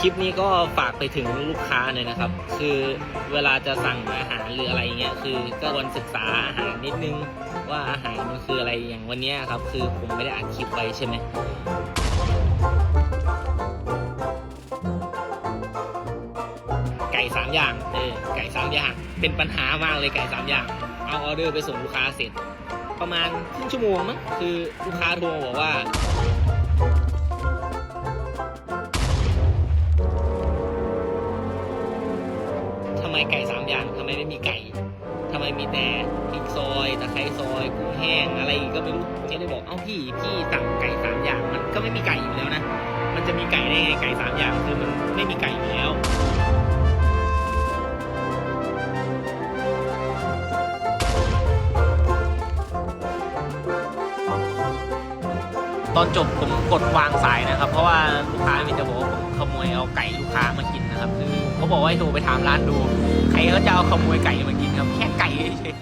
คลิปนี้ก็ฝากไปถึงลูกค้าเลยนะครับ คือเวลาจะสั่งอาหารหรืออะไรเงี้ยคือก็ควรศึกษาอาหารนิดนึงว่าอาหารมันคืออะไรอย่างวันนี้ครับ คือผมไม่ได้อัดคลิปไว้ใช่ไหมไก่สามอย่างเออไก่สามอย่างเป็นปัญหามากเลยไก่สามอย่าง เอาออเดอร์ไปส่งลูกค้าเสร็จ ประมาณครึ่งชั่วโมงมั้งคือลูกค้าโทรมาบอกว่าำไมไก่สามอย่างทำไมไม่มีไก่ทำไมมีแต่พริกซอยตะไคร้ซอยกุ้งแห้งอะไรก็ไม่รู้เจ๊เลยบอกเอ้าพี่พี่สั่งไก่สามอย่างมันก็ไม่มีไก่อยู่แล้วนะมันจะมีไก่ได้ไงไก่สามอย่างคือมันไม่มีไก่อยู่แล้วตอนจบผมกดวางสายนะครับ เพราะว่าลูกค้ามีแต่บอกว่า ขโมยเอาไก่ลูกค้ามากินนะครับ คือเขาบอกว่าให้โทรไปถามร้านดู ใครเขาจะเอาขโมยไก่มากินครับ แค่ไก่เฉย